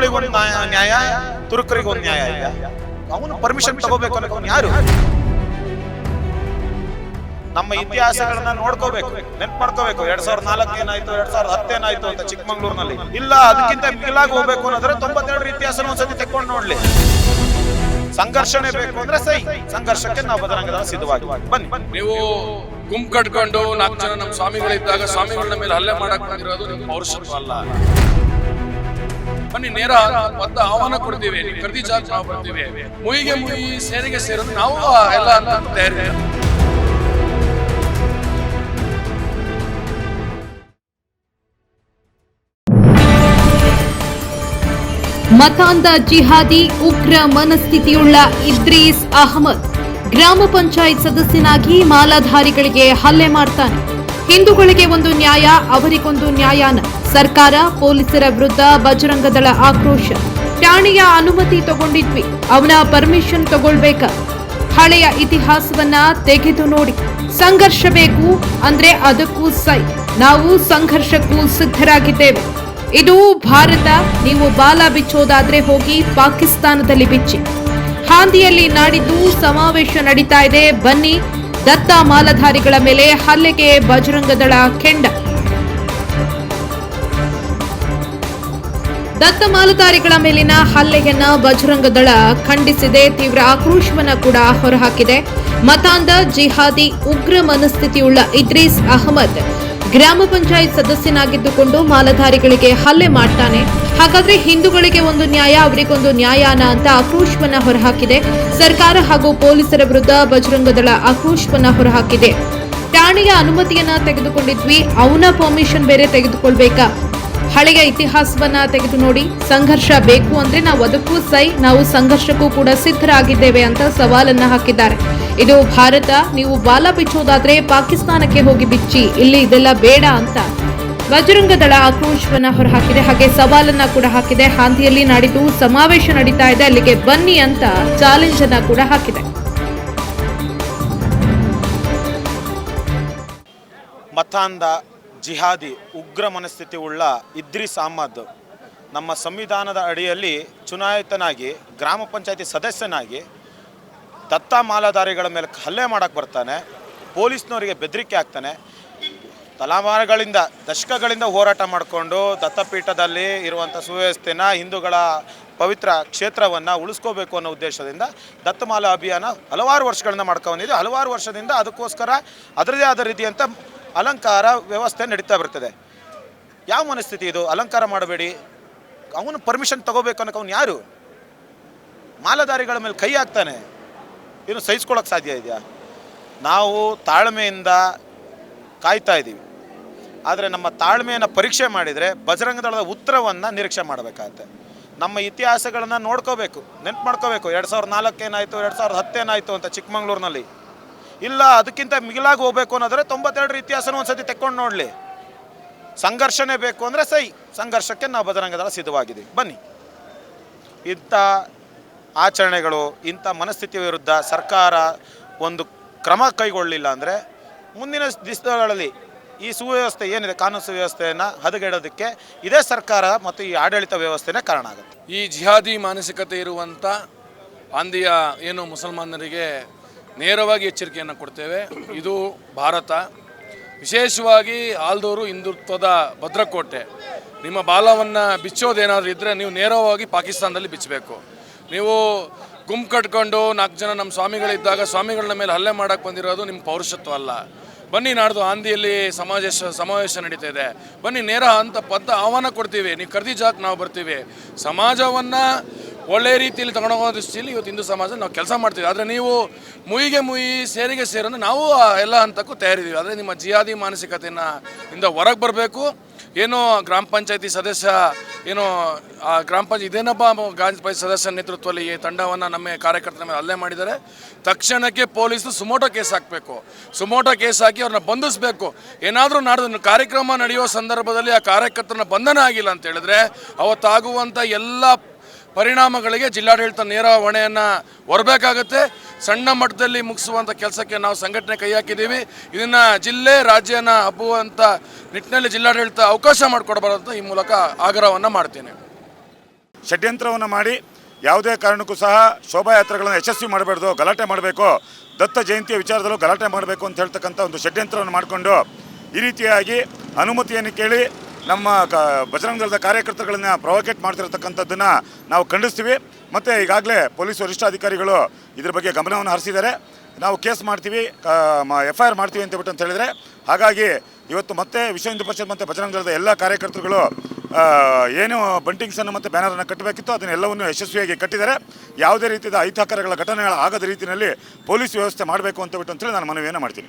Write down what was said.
ಹಿಂದೂಗಳಿಗೆ ಒಂದು ನ್ಯಾಯ ನ್ಯಾಯ ತುರ್ಕರಿಗೆ ಒಂದು ನ್ಯಾಯ ಇಲ್ಲ ಅವನು ಪರ್ಮಿಷನ್ ತಗೋಬೇಕು ಅನ್ನೋಕೆ ಯಾರು? ನಮ್ಮ ಇತಿಹಾಸಗಳನ್ನ ನೋಡ್ಕೋಬೇಕು ನೆನ್ಪು ಮಾಡ್ಕೋಬೇಕು ಎರಡ್ ಸಾವಿರದ ನಾಲ್ಕು ಏನಾಯ್ತು, ಎರಡ್ ಸಾವಿರದ ಹತ್ತೇನಾಯ್ತು ಅಂತ ಚಿಕ್ಕಮಂಗ್ಳೂರ್ನಲ್ಲಿ. ಇಲ್ಲ, ಅದಕ್ಕಿಂತ ಮಿಗಿಲಾಗಿ ಹೋಗ್ಬೇಕು ಅನ್ನೋದ್ರೆ ತೊಂಬತ್ತೆರಡು ಇತಿಹಾಸನ ಒಂದ್ಸತಿ ತೆಕ್ಕೊಂಡು ನೋಡ್ಲಿ. ಸಂಘರ್ಷಣೆ ಬೇಕು ಅಂದ್ರೆ ಸೈ. ಸಂಘರ್ಷಕ್ಕೆ ನಾವು ಬದರಂಗದ ಸಿದ್ಧವಾಗಿ. ಬನ್ನಿ. ನೀವು ಗುಂಪು ಕಟ್ಕೊಂಡು ನಾಲ್ಕು ಜನ ನಮ್ಮ ಸ್ವಾಮಿಗಳಿದ್ದಾಗ ಸ್ವಾಮಿಗಳ ಮೇಲೆ ಹಲ್ಲೆ ಮಾಡಕ್ ಬಂದಿರೋದು ನಿಮ್ಮ ಪೌರುಷತ್ವ ಅಲ್ಲ. ಬನ್ನಿ, ನೇರ ಒತ್ತ ಆಹ್ವಾನ ಕೊಡ್ತೀವಿ. ಖರೀದಿ ಚಾರ್ಜ್ ನಾವು ಬರ್ತೀವಿ ಮುಯಿಗೆ ಮುಯಿ ಸೇರಿಗೆ ಸೇರೋದು ನಾವು ಎಲ್ಲ ತಯಾರಿ ಮತಾಂಧ ಜಿಹಾದಿ ಉಗ್ರ ಮನಸ್ಥಿತಿಯುಳ್ಳ ಇದ್ರೀಸ್ ಅಹಮದ್ ಗ್ರಾಮ ಪಂಚಾಯತ್ ಸದಸ್ಯನಾಗಿ ಮಾಲಾಧಾರಿಗಳಿಗೆ ಹಲ್ಲೆ ಮಾಡ್ತಾನೆ. ಹಿಂದೂಗಳಿಗೆ ಒಂದು ನ್ಯಾಯ, ಅವರಿಗೊಂದು ನ್ಯಾಯಾನ. ಸರ್ಕಾರ, ಪೊಲೀಸರ ವಿರುದ್ಧ ಬಜರಂಗದಳ ಆಕ್ರೋಶ. ಠಾಣೆಯ ಅನುಮತಿ ತಗೊಂಡಿದ್ವಿ, ಅವನ ಪರ್ಮಿಷನ್ ತಗೊಳ್ಬೇಕ. ಹಳೆಯ ಇತಿಹಾಸವನ್ನ ತೆಗೆದು ನೋಡಿ. ಸಂಘರ್ಷ ಬೇಕು ಅಂದ್ರೆ ಅದಕ್ಕೂ ಸೈ. ನಾವು ಸಂಘರ್ಷಕ್ಕೂ ಸಿದ್ಧರಾಗಿದ್ದೇವೆ. ಇದು ಭಾರತ, ನೀವು ಬಾಲ ಬಿಚ್ಚೋದಾದ್ರೆ ಹೋಗಿ ಪಾಕಿಸ್ತಾನದಲ್ಲಿ ಬಿಚ್ಚಿ. ಹಾಂದಿಯಲ್ಲಿ ನಾಡಿದ್ದು ಸಮಾವೇಶ ನಡೀತಾ ಇದೆ, ಬನ್ನಿ. ದತ್ತ ಮಾಲಧಾರಿಗಳ ಮೇಲೆ ಹಲ್ಲೆಗೆ ಬಜರಂಗದಳ ಕೆಂಡ. ದತ್ತ ಮಾಲಧಾರಿಗಳ ಮೇಲಿನ ಹಲ್ಲೆಯನ್ನ ಬಜರಂಗದಳ ಖಂಡಿಸಿದೆ. ತೀವ್ರ ಆಕ್ರೋಶವನ್ನ ಕೂಡ ಹೊರಹಾಕಿದೆ. ಮತಾಂಧ, ಜಿಹಾದಿ, ಉಗ್ರ ಮನಸ್ಥಿತಿಯುಳ್ಳ ಇದ್ರೀಸ್ ಅಹಮದ್. ಗ್ರಾಮ ಪಂಚಾಯತ್ ಸದಸ್ಯನಾಗಿದ್ದುಕೊಂಡು ಮಾಲಧಾರಿಗಳಿಗೆ ಹಲ್ಲೆ ಮಾಡ್ತಾನೆ. ಹಾಗಾದ್ರೆ ಹಿಂದೂಗಳಿಗೆ ಒಂದು ನ್ಯಾಯ, ಅವರಿಗೊಂದು ನ್ಯಾಯಾನ ಅಂತ ಆಕ್ರೋಶವನ್ನ ಹೊರಹಾಕಿದೆ. ಸರ್ಕಾರ ಹಾಗೂ ಪೊಲೀಸರ ವಿರುದ್ಧ ಬಜರಂಗದಳ ಆಕ್ರೋಶವನ್ನ ಹೊರಹಾಕಿದೆ. ಠಾಣೆಯ ಅನುಮತಿಯನ್ನ ತೆಗೆದುಕೊಂಡಿದ್ವಿ, ಅವನ ಪರ್ಮಿಷನ್ ಬೇರೆ ತೆಗೆದುಕೊಳ್ಬೇಕಾ? ಹಳೆಯ ಇತಿಹಾಸವನ್ನ ತೆಗೆದು ನೋಡಿ, ಸಂಘರ್ಷ ಬೇಕು ಅಂದ್ರೆ ನಾವು ಅದಕ್ಕೂ ಸೈ, ನಾವು ಸಂಘರ್ಷಕ್ಕೂ ಕೂಡ ಸಿದ್ಧರಾಗಿದ್ದೇವೆ ಅಂತ ಸವಾಲನ್ನ ಹಾಕಿದ್ದಾರೆ. ಇದು ಭಾರತ, ನೀವು ಬಾಲ ಬಿಚ್ಚೋದಾದ್ರೆ ಪಾಕಿಸ್ತಾನಕ್ಕೆ ಹೋಗಿ ಬಿಚ್ಚಿ, ಇಲ್ಲಿ ಇದೆಲ್ಲ ಬೇಡ ಅಂತ. ಬಜರಂಗದಳ ಆಕ್ರೋಶವನ್ನ ಹೊರಹಾಕಿದೆ, ಹಾಗೆ ಸವಾಲನ್ನ ಕೂಡ ಹಾಕಿದೆ. ಹಾಂದಿಯಲ್ಲಿ ನಾಡಿದ್ದು ಸಮಾವೇಶ ನಡೀತಾ ಇದೆ, ಅಲ್ಲಿಗೆ ಬನ್ನಿ ಅಂತ ಚಾಲೆಂಜ್ ಅನ್ನ ಕೂಡ ಹಾಕಿದೆ. ಮತಾಂಧ, ಜಿಹಾದಿ, ಉಗ್ರ ಮನಸ್ಥಿತಿ ಉಳ್ಳ ಇದ್ರಿಸ್ ಅಹಮದ್ ನಮ್ಮ ಸಂವಿಧಾನದ ಅಡಿಯಲ್ಲಿ ಚುನಾಯಿತನಾಗಿ, ಗ್ರಾಮ ಪಂಚಾಯತಿ ಸದಸ್ಯನಾಗಿ ದತ್ತ ಮಾಲಾಧಾರಿಗಳ ಮೇಲೆ ಹಲ್ಲೆ ಮಾಡಕ್ಕೆ ಬರ್ತಾನೆ, ಪೊಲೀಸ್ನವರಿಗೆ ಬೆದರಿಕೆ ಆಗ್ತಾನೆ ತಲಾಮಾರುಗಳಿಂದ ದಶಕಗಳಿಂದ ಹೋರಾಟ ಮಾಡಿಕೊಂಡು ದತ್ತಪೀಠದಲ್ಲಿ ಇರುವಂಥ ಸುವ್ಯವಸ್ಥೆನ, ಹಿಂದೂಗಳ ಪವಿತ್ರ ಕ್ಷೇತ್ರವನ್ನು ಉಳಿಸ್ಕೋಬೇಕು ಅನ್ನೋ ಉದ್ದೇಶದಿಂದ ದತ್ತಮಾಲಾ ಅಭಿಯಾನ ಹಲವಾರು ವರ್ಷಗಳಿಂದ ಮಾಡ್ಕೊಂಡಿದೆ ಹಲವಾರು ವರ್ಷದಿಂದ ಅದಕ್ಕೋಸ್ಕರ ಅದರದೇ ಆದ ರೀತಿಯಂಥ ಅಲಂಕಾರ ವ್ಯವಸ್ಥೆ ನಡೀತಾ ಬರ್ತದೆ. ಯಾವ ಮನಸ್ಥಿತಿ ಇದು? ಅಲಂಕಾರ ಮಾಡಬೇಡಿ. ಅವನು ಪರ್ಮಿಷನ್ ತಗೋಬೇಕು ಅನ್ನೋಕೆ ಅವನು ಯಾರು? ಮಾಲಧಾರಿಗಳ ಮೇಲೆ ಕೈ ಹಾಕ್ತಾನೆ. ಇನ್ನು ಸಹಿಸ್ಕೊಳ್ಳೋಕೆ ಸಾಧ್ಯ ಇದೆಯಾ? ನಾವು ತಾಳ್ಮೆಯಿಂದ ಕಾಯ್ತಾ ಇದ್ದೀವಿ. ಆದರೆ ನಮ್ಮ ತಾಳ್ಮೆಯನ್ನು ಪರೀಕ್ಷೆ ಮಾಡಿದರೆ ಬಜರಂಗದಳದ ಉತ್ತರವನ್ನು ನಿರೀಕ್ಷೆ ಮಾಡಬೇಕಾಗತ್ತೆ. ನಮ್ಮ ಇತಿಹಾಸಗಳನ್ನು ನೋಡ್ಕೋಬೇಕು, ನೆನ್ಪು ಮಾಡ್ಕೋಬೇಕು. ಎರಡು ಸಾವಿರದ ನಾಲ್ಕು ಏನಾಯಿತು, ಎರಡು ಸಾವಿರದ ಹತ್ತೇನಾಯಿತು ಅಂತ ಚಿಕ್ಕಮಂಗ್ಳೂರಿನಲ್ಲಿ. ಇಲ್ಲ, ಅದಕ್ಕಿಂತ ಮಿಗಿಲಾಗಿ ಹೋಗಬೇಕು ಅನ್ನೋದ್ರೆ ತೊಂಬತ್ತೆರಡರ ಇತಿಹಾಸನ ಒಂದ್ಸತಿ ತೆಕ್ಕೊಂಡು ನೋಡಲಿ. ಸಂಘರ್ಷನೇ ಬೇಕು ಅಂದರೆ ಸೈ ಸಂಘರ್ಷಕ್ಕೆ ನಾವು ಬಜರಂಗದಳ ಸಿದ್ಧವಾಗಿದ್ದೀವಿ. ಬನ್ನಿ. ಇಂಥ ಆಚರಣೆಗಳು, ಇಂಥ ಮನಸ್ಥಿತಿ ವಿರುದ್ಧ ಸರ್ಕಾರ ಒಂದು ಕ್ರಮ ಕೈಗೊಳ್ಳಲಿಲ್ಲ ಅಂದರೆ ಮುಂದಿನ ದಿವಸಗಳಲ್ಲಿ ಈ ಸುವ್ಯವಸ್ಥೆ ಏನಿದೆ, ಕಾನೂನು ಸುವ್ಯವಸ್ಥೆಯನ್ನು ಹದಗೆಡೋದಕ್ಕೆ ಇದೇ ಸರ್ಕಾರ ಮತ್ತು ಈ ಆಡಳಿತ ವ್ಯವಸ್ಥೆನೇ ಕಾರಣ ಆಗುತ್ತೆ. ಈ ಜಿಹಾದಿ ಮಾನಸಿಕತೆ ಇರುವಂಥ ಅಂದಿಯ ಏನು ಮುಸಲ್ಮಾನರಿಗೆ ನೇರವಾಗಿ ಎಚ್ಚರಿಕೆಯನ್ನು ಕೊಡ್ತೇವೆ. ಇದು ಭಾರತ. ವಿಶೇಷವಾಗಿ ಆಲ್ದೂರು ಹಿಂದುತ್ವದ ಭದ್ರಕೋಟೆ. ನಿಮ್ಮ ಬಾಲವನ್ನು ಬಿಚ್ಚೋದೇನಾದರೂ ಇದ್ದರೆ ನೀವು ನೇರವಾಗಿ ಪಾಕಿಸ್ತಾನದಲ್ಲಿ ಬಿಚ್ಚಬೇಕು. ನೀವು ಗುಂಪು ಕಟ್ಕೊಂಡು ನಾಲ್ಕು ಜನ ನಮ್ಮ ಸ್ವಾಮಿಗಳಿದ್ದಾಗ ಸ್ವಾಮಿಗಳನ್ನ ಮೇಲೆ ಹಲ್ಲೆ ಮಾಡಕ್ಕೆ ಬಂದಿರೋದು ನಿಮ್ಮ ಪೌರುಷತ್ವ ಅಲ್ಲ. ಬನ್ನಿ ನಾಡ್ದು ಆಂದಿಯಲ್ಲಿ ಸಮಾವೇಶ ಸಮಾವೇಶ ನಡೀತಾ ಇದೆ ಬನ್ನಿ ನೇರ ಅಂತ ಪದ್ದ ಆಹ್ವಾನ ಕೊಡ್ತೀವಿ. ನೀವು ಕರ್ದಿ ಜಾಕ್ ನಾವು ಬರ್ತೀವಿ. ಸಮಾಜವನ್ನು ಒಳ್ಳೆಯ ರೀತಿಯಲ್ಲಿ ತಗೊಂಡೋಗೋ ದೃಷ್ಟಿಯಲ್ಲಿ ಇವತ್ತು ಹಿಂದೂ ಸಮಾಜ ನಾವು ಕೆಲಸ ಮಾಡ್ತೀವಿ. ಆದರೆ ನೀವು ಮುಯಿಗೆ ಮುಯಿ ಸೇರಿಗೆ ಸೇರಂದ್ರೆ ನಾವು ಎಲ್ಲ ಹಂತಕ್ಕೂ ತಯಾರಿದ್ದೀವಿ. ಆದರೆ ನಿಮ್ಮ ಜಿಯಾದಿ ಮಾನಸಿಕತೆಯನ್ನು ಇಂದ ಹೊರಗೆ ಬರಬೇಕು. ಏನೋ ಗ್ರಾಮ ಪಂಚಾಯತಿ ಸದಸ್ಯ ಏನೋ, ಆ ಗ್ರಾಮ ಪಂಚಾಯತ್, ಇದೇನಪ್ಪ ಗ್ರಾಮ ಪಂಚಾಯತ್ ಸದಸ್ಯ ನೇತೃತ್ವದಲ್ಲಿ ಈ ತಂಡವನ್ನು ನಮ್ಮ ಕಾರ್ಯಕರ್ತರ ಮೇಲೆ ಹಲ್ಲೆ ಮಾಡಿದ್ದಾರೆ? ತಕ್ಷಣಕ್ಕೆ ಪೊಲೀಸರು ಸುಮೋಟೋ ಕೇಸ್ ಹಾಕಬೇಕು. ಸುಮೋಟೋ ಕೇಸ್ ಹಾಕಿ ಅವ್ರನ್ನ ಬಂಧಿಸಬೇಕು. ಏನಾದರೂ ನಾಡ್ದು ಕಾರ್ಯಕ್ರಮ ನಡೆಯುವ ಸಂದರ್ಭದಲ್ಲಿ ಆ ಕಾರ್ಯಕರ್ತರನ್ನ ಬಂಧನ ಆಗಿಲ್ಲ ಅಂತ ಹೇಳಿದ್ರೆ ಅವತ್ತಾಗುವಂಥ ಎಲ್ಲ ಪರಿಣಾಮಗಳಿಗೆ ಜಿಲ್ಲಾಡಳಿತ ನೇರ ಹೊಣೆಯನ್ನು ಹೊರಬೇಕಾಗತ್ತೆ. ಸಣ್ಣ ಮಟ್ಟದಲ್ಲಿ ಮುಗಿಸುವಂಥ ಕೆಲಸಕ್ಕೆ ನಾವು ಸಂಘಟನೆ ಕೈ ಹಾಕಿದ್ದೀವಿ. ಇದನ್ನು ಜಿಲ್ಲೆ, ರಾಜ್ಯನ ಹಬ್ಬುವಂಥ ನಿಟ್ಟಿನಲ್ಲಿ ಜಿಲ್ಲಾಡಳಿತ ಅವಕಾಶ ಮಾಡಿಕೊಡಬಾರಂತ ಈ ಮೂಲಕ ಆಗ್ರಹವನ್ನು ಮಾಡ್ತೇನೆ. ಷಡ್ಯಂತ್ರವನ್ನು ಮಾಡಿ ಯಾವುದೇ ಕಾರಣಕ್ಕೂ ಸಹ ಶೋಭಾಯಾತ್ರೆಗಳನ್ನು ಯಶಸ್ವಿ ಮಾಡಬಾರ್ದು ಗಲಾಟೆ ಮಾಡಬೇಕು, ದತ್ತ ಜಯಂತಿಯ ವಿಚಾರದಲ್ಲೂ ಗಲಾಟೆ ಮಾಡಬೇಕು ಅಂತ ಹೇಳ್ತಕ್ಕಂಥ ಒಂದು ಷಡ್ಯಂತ್ರವನ್ನು ಮಾಡಿಕೊಂಡು ಈ ರೀತಿಯಾಗಿ ಅನುಮತಿಯನ್ನು ಕೇಳಿ ನಮ್ಮ ಕ ಬಜರಂಗ ಕಾರ್ಯಕರ್ತರುಗಳನ್ನು ಪ್ರೊವೋಕೇಟ್ ಮಾಡ್ತಿರತಕ್ಕಂಥದ್ದನ್ನು ನಾವು ಖಂಡಿಸ್ತೀವಿ. ಮತ್ತು ಈಗಾಗಲೇ ಪೊಲೀಸ್ ವರಿಷ್ಠಾಧಿಕಾರಿಗಳು ಇದ್ರ ಬಗ್ಗೆ ಗಮನವನ್ನು ಹರಿಸಿದ್ದಾರೆ. ನಾವು ಕೇಸ್ ಮಾಡ್ತೀವಿ ಎಫ್ ಐ ಆರ್ ಮಾಡ್ತೀವಿ ಅಂತ ಬಿಟ್ಟು ಅಂತ ಹೇಳಿದರೆ, ಹಾಗಾಗಿ ಇವತ್ತು ಮತ್ತೆ ವಿಶ್ವ ಹಿಂದೂ ಪರಿಷತ್ ಮತ್ತು ಬಜರಂಗ ದಳದ ಎಲ್ಲ ಕಾರ್ಯಕರ್ತರುಗಳು ಏನು ಬಂಟಿಂಗ್ಸನ್ನು ಮತ್ತು ಬ್ಯಾನರನ್ನು ಕಟ್ಟಬೇಕಿತ್ತು ಅದನ್ನೆಲ್ಲವನ್ನು ಯಶಸ್ವಿಯಾಗಿ ಕಟ್ಟಿದ್ದಾರೆ. ಯಾವುದೇ ರೀತಿಯ ಅಹಿತಕರಗಳ ಘಟನೆಗಳು ಆಗದ ರೀತಿಯಲ್ಲಿ ಪೊಲೀಸ್ ವ್ಯವಸ್ಥೆ ಮಾಡಬೇಕು ಅಂತ ಬಿಟ್ಟು ಅಂತೇಳಿ ನಾನು ಮನವಿಯನ್ನು ಮಾಡ್ತೀನಿ.